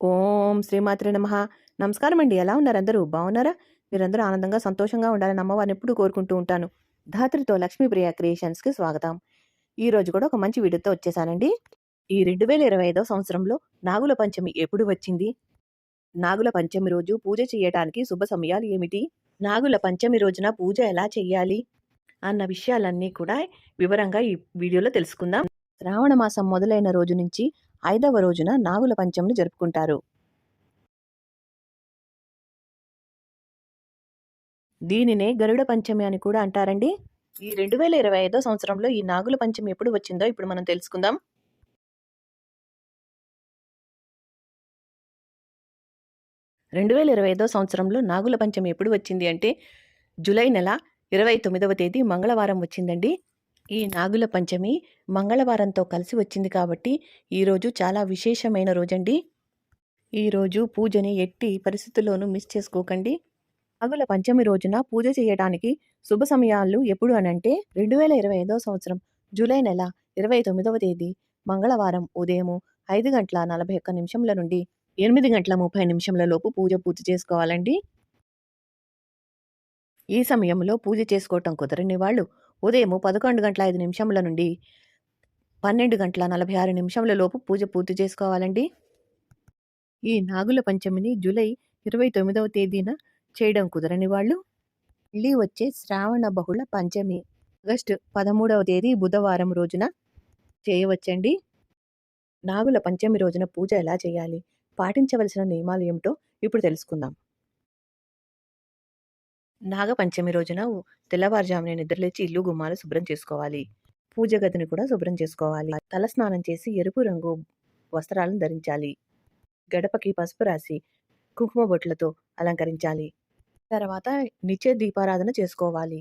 ఓం శ్రీమాత్రి నమ. నమస్కారం అండి. ఎలా ఉన్నారు అందరూ? బాగున్నారా? మీరందరూ ఆనందంగా సంతోషంగా ఉండాలని అమ్మవారిని ఎప్పుడూ కోరుకుంటూ ఉంటాను. ధాత్రితో లక్ష్మీప్రియ క్రియేషన్స్కి స్వాగతం. ఈ రోజు కూడా ఒక మంచి వీడియోతో వచ్చేసానండి. ఈ రెండు వేల ఇరవై ఐదో సంవత్సరంలో నాగుల పంచమి ఎప్పుడు వచ్చింది? నాగుల పంచమి రోజు పూజ చేయటానికి శుభ సమయాలు ఏమిటి? నాగుల పంచమి రోజున పూజ ఎలా చేయాలి అన్న విషయాలన్నీ కూడా వివరంగా ఈ వీడియోలో తెలుసుకుందాం. శ్రావణ మాసం మొదలైన రోజు నుంచి ఐదవ రోజున నాగుల పంచమిని జరుపుకుంటారు. దీనినే గరుడ పంచమి అని కూడా అంటారండి. ఈ రెండు వేల ఇరవై ఐదో సంవత్సరంలో ఈ నాగుల పంచమి ఎప్పుడు వచ్చిందో ఇప్పుడు మనం తెలుసుకుందాం. రెండు వేల ఇరవై ఐదో సంవత్సరంలో నాగుల పంచమి ఎప్పుడు వచ్చింది అంటే జూలై నెల ఇరవై తొమ్మిదవ తేదీ మంగళవారం వచ్చిందండి. ఈ నాగుల పంచమి మంగళవారంతో కలిసి వచ్చింది కాబట్టి ఈరోజు చాలా విశేషమైన రోజండి. ఈరోజు పూజని ఎట్టి పరిస్థితుల్లోనూ మిస్ చేసుకోకండి. నాగుల పంచమి రోజున పూజ చేయడానికి శుభ సమయాలు ఎప్పుడు అనంటే రెండు వేల ఇరవై ఐదో సంవత్సరం జూలై నెల ఇరవై తొమ్మిదవ తేదీ మంగళవారం ఉదయము ఐదు గంటల నలభై ఒక్క నిమిషంల నుండి ఎనిమిది గంటల ముప్పై నిమిషంల లోపు పూజ పూర్తి చేసుకోవాలండి. ఈ సమయంలో పూజ చేసుకోవటం కుదరని వాళ్ళు ఉదయం పదకొండు గంటల ఐదు నిమిషంల నుండి పన్నెండు గంటల నలభై ఆరు నిమిషంల లోపు పూజ పూర్తి చేసుకోవాలండి. ఈ నాగుల పంచమిని జూలై ఇరవై తొమ్మిదవ తేదీన చేయడం కుదరని వాళ్ళు మళ్ళీ వచ్చే శ్రావణ బహుళ పంచమి ఆగస్టు పదమూడవ తేదీ బుధవారం రోజున చేయవచ్చండి. నాగుల పంచమి రోజున పూజ ఎలా చేయాలి పాటించవలసిన నియమాలు ఏమిటో ఇప్పుడు తెలుసుకుందాం. నాగపంచమి రోజున తెల్లవారుజామున నిద్రలేచి ఇల్లు గుమ్మాలు శుభ్రం చేసుకోవాలి. పూజ గదిని కూడా శుభ్రం చేసుకోవాలి. తల స్నానం చేసి ఎరుపు రంగు వస్త్రాలను ధరించాలి. గడపకి పసుపు రాసి కుంకుమ బొట్లతో అలంకరించాలి. తర్వాత నిత్య దీపారాధన చేసుకోవాలి.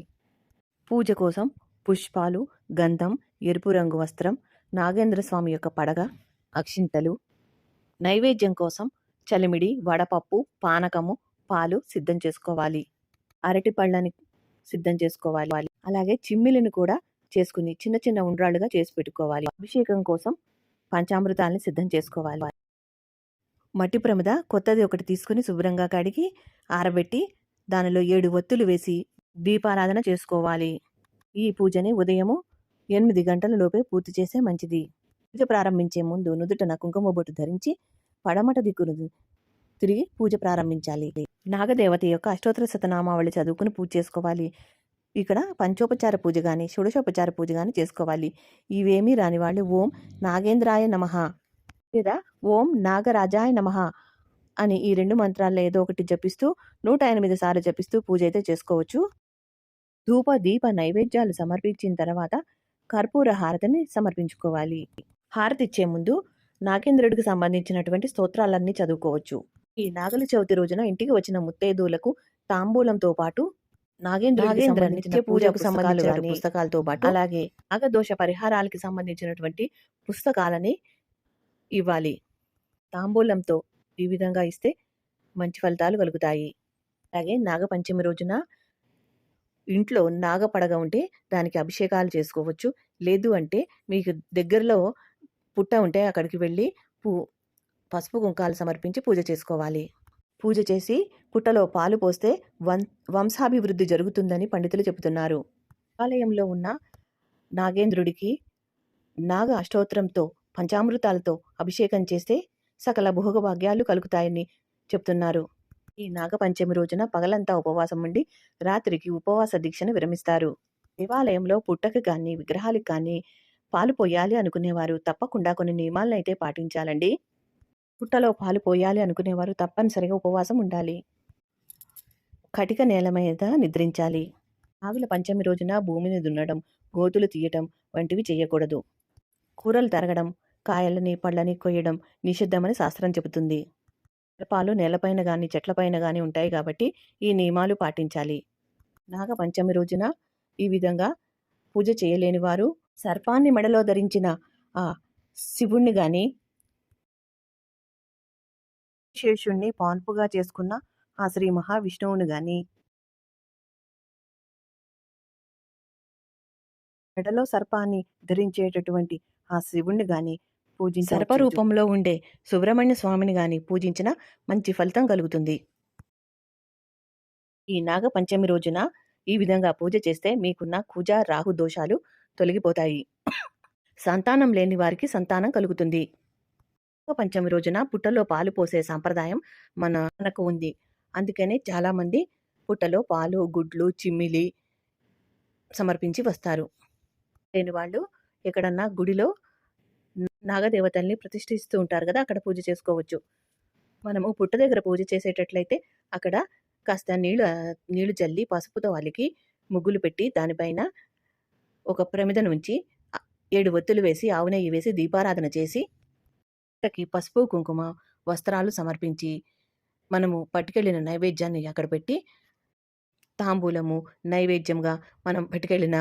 పూజ కోసం పుష్పాలు గంధం ఎరుపు రంగు వస్త్రం నాగేంద్ర స్వామి యొక్క పడగ అక్షింతలు నైవేద్యం కోసం చలిమిడి వడపప్పు పానకము పాలు సిద్ధం చేసుకోవాలి. అరటి పళ్ళని సిద్ధం చేసుకోవాలి. అలాగే చిమ్మిలిని కూడా చేసుకుని చిన్న చిన్న ఉండ్రాళ్ళుగా చేసి పెట్టుకోవాలి. అభిషేకం కోసం పంచామృతాలని సిద్ధం చేసుకోవాలి. మట్టి ప్రమిద కొత్తది ఒకటి తీసుకుని శుభ్రంగా కడిగి ఆరబెట్టి దానిలో ఏడు ఒత్తులు వేసి దీపారాధన చేసుకోవాలి. ఈ పూజని ఉదయము ఎనిమిది గంటల లోపే పూర్తి చేసే మంచిది. పూజ ప్రారంభించే ముందు నుదుటన కుంకుమ బొట్టు ధరించి పడమట దిక్కును తిరిగి పూజ ప్రారంభించాలి. నాగదేవత యొక్క అష్టోత్తర శతనామావళి చదువుకుని పూజ చేసుకోవాలి. ఇక్కడ పంచోపచార పూజ కానీ షోడశోపచార పూజ కానీ చేసుకోవాలి. ఇవేమీ రాని వాళ్ళు ఓం నాగేంద్రాయ నమః లేదా ఓం నాగరాజాయ నమః అని ఈ రెండు మంత్రాల్లో ఏదో ఒకటి జపిస్తూ నూట ఎనిమిది సార్లు జపిస్తూ పూజ అయితే చేసుకోవచ్చు. ధూప దీప నైవేద్యాలు సమర్పించిన తర్వాత కర్పూర హారతిని సమర్పించుకోవాలి. హారతి ఇచ్చే ముందు నాగేంద్రుడికి సంబంధించినటువంటి స్తోత్రాలన్నీ చదువుకోవచ్చు. ఈ నాగల చవితి రోజున ఇంటికి వచ్చిన ముత్తైదువులకు తాంబూలంతో పాటు నాగేంద్ర నాగేంద్ర నిత్య పూజకు సంబంధించిన పుస్తకాలతో పాటు అలాగే నాగదోష పరిహారాలకి సంబంధించినటువంటి పుస్తకాలని ఇవ్వాలి. తాంబూలంతో ఈ విధంగా ఇస్తే మంచి ఫలితాలు కలుగుతాయి. అలాగే నాగపంచమి రోజున ఇంట్లో నాగపడగ ఉంటే దానికి అభిషేకాలు చేసుకోవచ్చు. లేదు అంటే మీకు దగ్గరలో పుట్ట ఉంటే అక్కడికి వెళ్ళి పూ పసుపు కుంకాలు సమర్పించి పూజ చేసుకోవాలి. పూజ చేసి పుట్టలో పాలు పోస్తే వం వంశాభివృద్ధి జరుగుతుందని పండితులు చెబుతున్నారు. ఆలయంలో ఉన్న నాగేంద్రుడికి నాగ అష్టోత్తరంతో పంచామృతాలతో అభిషేకం చేస్తే సకల భోగభాగ్యాలు కలుగుతాయని చెప్తున్నారు. ఈ నాగపంచమి రోజున పగలంతా ఉపవాసం ఉండి రాత్రికి ఉపవాస దీక్షను విరమిస్తారు. దేవాలయంలో పుట్టకు కానీ విగ్రహాలకు కానీ పాలు పోయాలి అనుకునేవారు తప్పకుండా కొన్ని నియమాలను అయితే పాటించాలండి. పుట్టలో పాలు పోయాలి అనుకునేవారు తప్పనిసరిగా ఉపవాసం ఉండాలి. కటిక నేల మీద నిద్రించాలి. ఆవిల పంచమి రోజున భూమిని దున్నడం గోతులు తీయటం వంటివి చేయకూడదు. కూరలు తరగడం కాయలని పళ్ళని కొయ్యడం నిషిద్ధమని శాస్త్రం చెబుతుంది. సర్పాలు నేలపైన కానీ చెట్లపైన కానీ ఉంటాయి కాబట్టి ఈ నియమాలు పాటించాలి. నాగపంచమి రోజున ఈ విధంగా పూజ చేయలేని వారు సర్పాన్ని మెడలో ధరించిన ఆ శివుణ్ణి కానీ శేషుణ్ణి పాన్పుగా చేసుకున్న ఆ శ్రీ మహావిష్ణువును గాని మెడలో సర్పాన్ని ధరించేటటువంటి ఆ శివుణ్ణి గాని సర్ప సర్పరూపంలో ఉండే సుబ్రహ్మణ్య స్వామిని గాని పూజించిన మంచి ఫలితం కలుగుతుంది. ఈ నాగ పంచమి రోజున ఈ విధంగా పూజ చేస్తే మీకున్న కుజ, రాహు దోషాలు తొలగిపోతాయి. సంతానం లేని వారికి సంతానం కలుగుతుంది. పంచమి రోజున పుట్టలో పాలు పోసే సాంప్రదాయం మన మనకు ఉంది. అందుకనే చాలామంది పుట్టలో పాలు, గుడ్లు, చిమ్మిలి సమర్పించి వస్తారు. లేని వాళ్ళు ఎక్కడన్నా గుడిలో నాగదేవతల్ని ప్రతిష్ఠిస్తూ ఉంటారు కదా అక్కడ పూజ చేసుకోవచ్చు. మనము పుట్ట దగ్గర పూజ చేసేటట్లయితే అక్కడ కాస్త నీళ్ళు నీళ్ళు నీళ్ళు చల్లి పసుపుతో వాళ్ళకి ముగ్గులు పెట్టి దానిపైన ఒక ప్రమిదను ఉంచి ఏడు ఒత్తులు వేసి, ఆవు నెయ్యి వేసి దీపారాధన చేసి పుట్టకి పసుపు, కుంకుమ, వస్త్రాలు సమర్పించి మనము పట్టుకెళ్ళిన నైవేద్యాన్ని అక్కడ పెట్టి తాంబూలము, నైవేద్యంగా మనం పట్టుకెళ్ళిన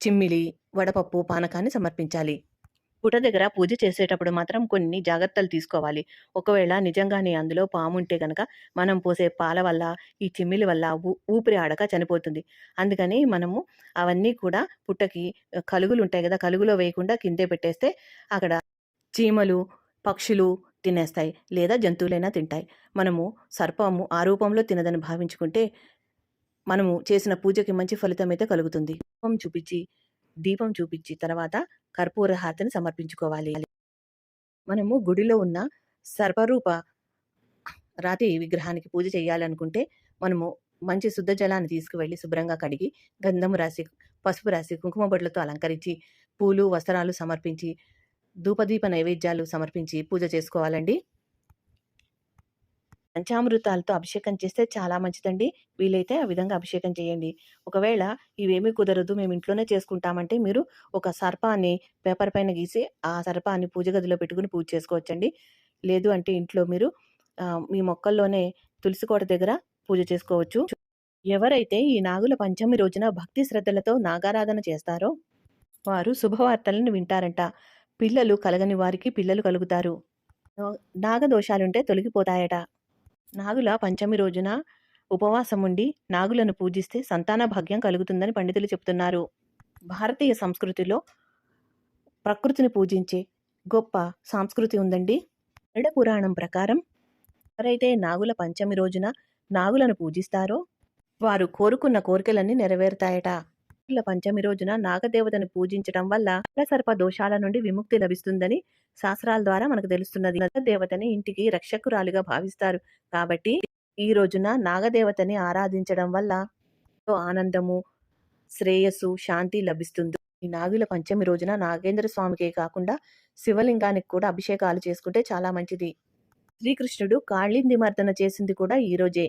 చిమ్మిలి, వడపప్పు, పానకాన్ని సమర్పించాలి. పుట్ట దగ్గర పూజ చేసేటప్పుడు మాత్రం కొన్ని జాగ్రత్తలు తీసుకోవాలి. ఒకవేళ నిజంగానే అందులో పాముంటే కనుక మనం పోసే పాల వల్ల, ఈ చిమ్మిలి వల్ల ఊ ఊపిరి ఆడక చనిపోతుంది. అందుకని మనము అవన్నీ కూడా పుట్టకి కలుగులు ఉంటాయి కదా కలుగులో వేయకుండా కిందే పెట్టేస్తే అక్కడ చీమలు, పక్షులు తినేస్తాయి. లేదా జంతువులైనా తింటాయి. మనము సర్పము ఆ రూపంలో తినదని భావించుకుంటే మనము చేసిన పూజకి మంచి ఫలితం అయితే కలుగుతుంది. దీపం చూపించి దీపం చూపించి తర్వాత కర్పూర హారతిని సమర్పించుకోవాలి. మనము గుడిలో ఉన్న సర్పరూప రాతి విగ్రహానికి పూజ చేయాలనుకుంటే మనము మంచి శుద్ధ జలాన్ని తీసుకువెళ్ళి శుభ్రంగా కడిగి, గంధం రాసి, పసుపు రాసి, కుంకుమ బొట్లతో అలంకరించి, పూలు, వస్త్రాలు సమర్పించి, ధూపదీప నైవేద్యాలు సమర్పించి పూజ చేసుకోవాలండి. పంచామృతాలతో అభిషేకం చేస్తే చాలా మంచిదండి. వీలైతే ఆ విధంగా అభిషేకం చేయండి. ఒకవేళ ఇవేమీ కుదరదు మేము ఇంట్లోనే చేసుకుంటామంటే మీరు ఒక సర్పాన్ని పేపర్ పైన గీసి, ఆ సర్పాన్ని పూజ గదిలో పెట్టుకొని పూజ చేసుకోవచ్చండి. లేదు అంటే ఇంట్లో మీరు మీ మొక్కల్లోనే తులసి కోట దగ్గర పూజ చేసుకోవచ్చు. ఎవరైతే ఈ నాగుల పంచమి రోజున భక్తి శ్రద్ధలతో నాగారాధన చేస్తారో వారు శుభవార్తలను వింటారంట. పిల్లలు కలగని వారికి పిల్లలు కలుగుతారు. నాగదోషాలుంటే తొలగిపోతాయట. నాగుల పంచమి రోజున ఉపవాసం ఉండి నాగులను పూజిస్తే సంతాన భాగ్యం కలుగుతుందని పండితులు చెబుతున్నారు భారతీయ సంస్కృతిలో ప్రకృతిని పూజించే గొప్ప సంస్కృతి ఉందండి. గరుడ పురాణం ప్రకారం ఎవరైతే నాగుల పంచమి రోజున నాగులను పూజిస్తారో వారు కోరుకున్న కోరికలన్నీ నెరవేరుతాయట. నాగుల పంచమి రోజున నాగదేవతను పూజించడం వల్ల సర్ప దోషాల నుండి విముక్తి లభిస్తుందని శాస్త్రాల ద్వారా మనకు తెలుస్తున్నది. నాగదేవతని ఇంటికి రక్షకురాలిగా భావిస్తారు. కాబట్టి ఈ రోజున నాగదేవతని ఆరాధించడం వల్ల ఎంతో ఆనందము, శ్రేయస్సు, శాంతి లభిస్తుంది. ఈ నాగుల పంచమి రోజున నాగేంద్ర స్వామికే కాకుండా శివలింగానికి కూడా అభిషేకాలు చేసుకుంటే చాలా మంచిది. శ్రీకృష్ణుడు కాళింది మర్దన చేసింది కూడా ఈ రోజే.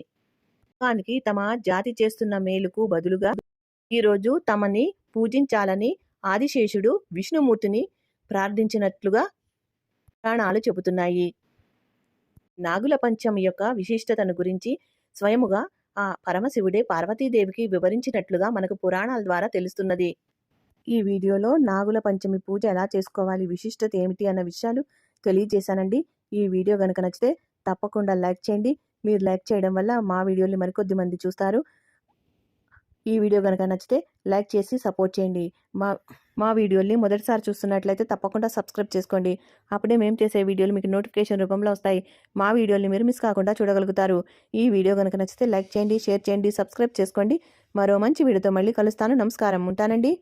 లోకానికి తమ జాతి చేస్తున్న మేలుకు బదులుగా ఈరోజు తమని పూజించాలని ఆదిశేషుడు విష్ణుమూర్తిని ప్రార్థించినట్లుగా పురాణాలు చెబుతున్నాయి. నాగుల పంచమి యొక్క విశిష్టతను గురించి స్వయముగా ఆ పరమశివుడే పార్వతీదేవికి వివరించినట్లుగా మనకు పురాణాల ద్వారా తెలుస్తున్నది. ఈ వీడియోలో నాగుల పంచమి పూజ ఎలా చేసుకోవాలి, విశిష్టత ఏమిటి అన్న విషయాలు తెలియజేశానండి. ఈ వీడియో గనుక నచ్చితే తప్పకుండా లైక్ చేయండి. మీరు లైక్ చేయడం వల్ల మా వీడియోని మరికొద్ది మంది చూస్తారు. ఈ వీడియో కనుక నచ్చితే లైక్ చేసి సపోర్ట్ చేయండి. మా మా వీడియోల్ని మొదటిసారి చూస్తున్నట్లయితే తప్పకుండా సబ్స్క్రైబ్ చేసుకోండి. అప్పుడే మేము చేసే వీడియోలు మీకు నోటిఫికేషన్ రూపంలో వస్తాయి. మా వీడియోల్ని మీరు మిస్ కాకుండా చూడగలుగుతారు. ఈ వీడియో కనుక నచ్చితే లైక్ చేయండి, షేర్ చేయండి, సబ్స్క్రైబ్ చేసుకోండి. మరో మంచి వీడియోతో మళ్ళీ కలుస్తాను. నమస్కారం. ఉంటానండి.